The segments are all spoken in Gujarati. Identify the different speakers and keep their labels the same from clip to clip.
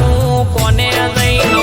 Speaker 1: હું કોને લઈને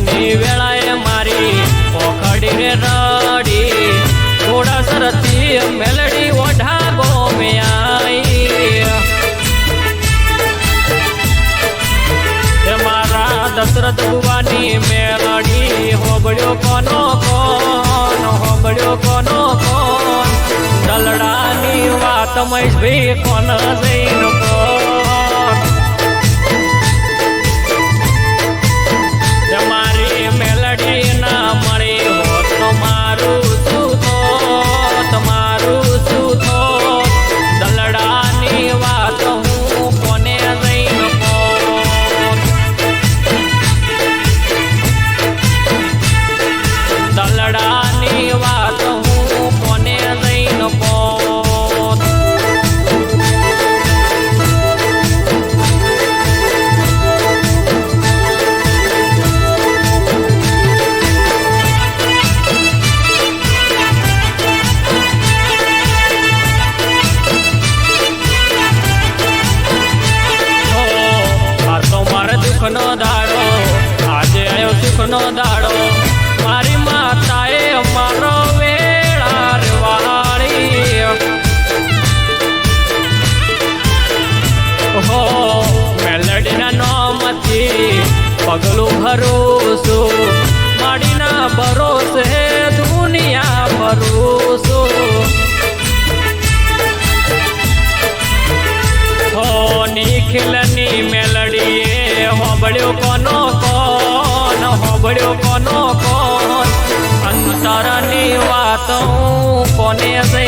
Speaker 1: ની વેળાએ મારી પોખડી રે રડી. થોડા સરતી મેલડી ઓઢા ગોમ્યા મારા દશરથ ભુવાની મેલડી, હોબળ્યો કોનો કોન, હોબળ્યો કોનો કોન? દલડાની વાત મહેશ ભાઈ કોન જઈને કોન સુખનો દાડો. મારી માતાએ મારો વેળા પગલું ભરું છું. માડીના ભરોસ દુનિયા ભરું છું. હો નિખિલની મેલડીએ હોબળ્યો કોનો પડ્યો કોનો કોણ? અંતરની વાત કોને જઈ